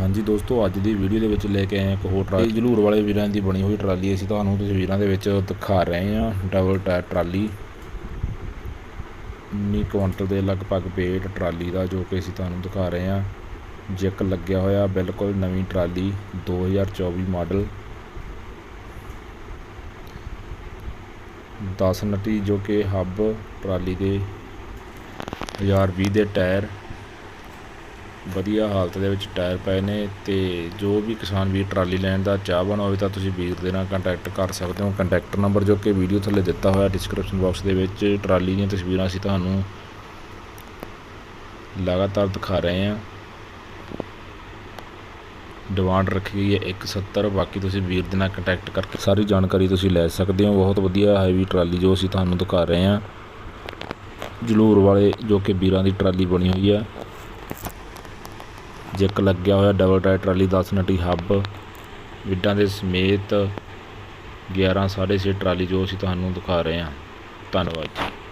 ਹਾਂਜੀ ਦੋਸਤੋ, ਅੱਜ ਦੀ ਵੀਡੀਓ ਦੇ ਵਿੱਚ ਲੈ ਕੇ ਆਏ ਇੱਕ ਹੋਰ ਟਰਾਲੀ। ਜਲੂਰ ਵਾਲੇ ਵੀਰਾਂ ਦੀ ਬਣੀ ਹੋਈ ਟਰਾਲੀ। ਅਸੀਂ ਤੁਹਾਨੂੰ ਤਸਵੀਰਾਂ ਦੇ ਵਿੱਚ ਦਿਖਾ ਰਹੇ ਹਾਂ। Double tyre trolley. 19 ਕੁਇੰਟਲ ਦੇ ਲਗਭਗ weight ਟਰਾਲੀ ਦਾ, ਜੋ ਕਿ ਅਸੀਂ ਤੁਹਾਨੂੰ ਦਿਖਾ ਰਹੇ ਹਾਂ। ਜੈਕ ਲੱਗਿਆ ਹੋਇਆ, ਬਿਲਕੁਲ ਨਵੀਂ ਟਰਾਲੀ 2024 ਮਾਡਲ। 10 ਨਟੀ ਜੋ ਕਿ ਹੱਬ ਟਰਾਲੀ ਦੇ 1020 ਦੇ ਟਾਇਰ। ਵਧੀਆ ਹਾਲਤ ਦੇ ਵਿੱਚ ਟਾਇਰ ਪਏ ਨੇ ਤੇ ਜੋ ਵੀ ਕਿਸਾਨ ਵੀਰ ਟਰਾਲੀ ਲੈਣ ਦਾ ਚਾਹਵਾਨ ਹੋਵੇ ਤਾਂ ਤੁਸੀਂ ਵੀਰ ਦੇ ਨਾਲ ਕੰਟੈਕਟ ਕਰ ਸਕਦੇ ਹੋ। ਕੰਟੈਕਟ ਨੰਬਰ ਜੋ ਕਿ ਵੀਡੀਓ ਥੱਲੇ ਦਿੱਤਾ ਹੋਇਆ ਡਿਸਕ੍ਰਿਪਸ਼ਨ ਬਾਕਸ ਦੇ ਵਿੱਚ ਟਰਾਲੀ ਦੀਆਂ ਤਸਵੀਰਾਂ ਅਸੀਂ ਤੁਹਾਨੂੰ ਲਗਾਤਾਰ ਦਿਖਾ ਰਹੇ ਹਾਂ। ਡਿਮਾਂਡ ਰੱਖੀ ਗਈ ਹੈ 170 ਬਾਕੀ ਤੁਸੀਂ ਵੀਰ ਦੇ ਨਾਲ ਕੰਟੈਕਟ ਕਰਕੇ ਸਾਰੀ ਜਾਣਕਾਰੀ ਤੁਸੀਂ ਲੈ ਸਕਦੇ ਹੋ। ਬਹੁਤ ਵਧੀਆ ਹੈਵੀ ਟਰਾਲੀ ਜੋ ਅਸੀਂ ਤੁਹਾਨੂੰ ਦਿਖਾ ਰਹੇ ਹਾਂ। ਜਲੂਰ ਵਾਲੇ ਜੋ ਕਿ ਵੀਰਾਂ ਦੀ ਟਰਾਲੀ ਬਣੀ ਹੋਈ ਹੈ। ਜੈਕ ਲੱਗਿਆ ਹੋਇਆ ਡਬਲ ਟਾਇਰ ਟਰਾਲੀ 10 ਨਟੀ ਹੱਬ ਵਿੱਡਾਂ ਦੇ ਸਮੇਤ 11 6.5 ਟਰਾਲੀ ਜੋ ਅਸੀਂ ਤੁਹਾਨੂੰ ਦਿਖਾ ਰਹੇ ਹਾਂ। ਧੰਨਵਾਦ ਜੀ।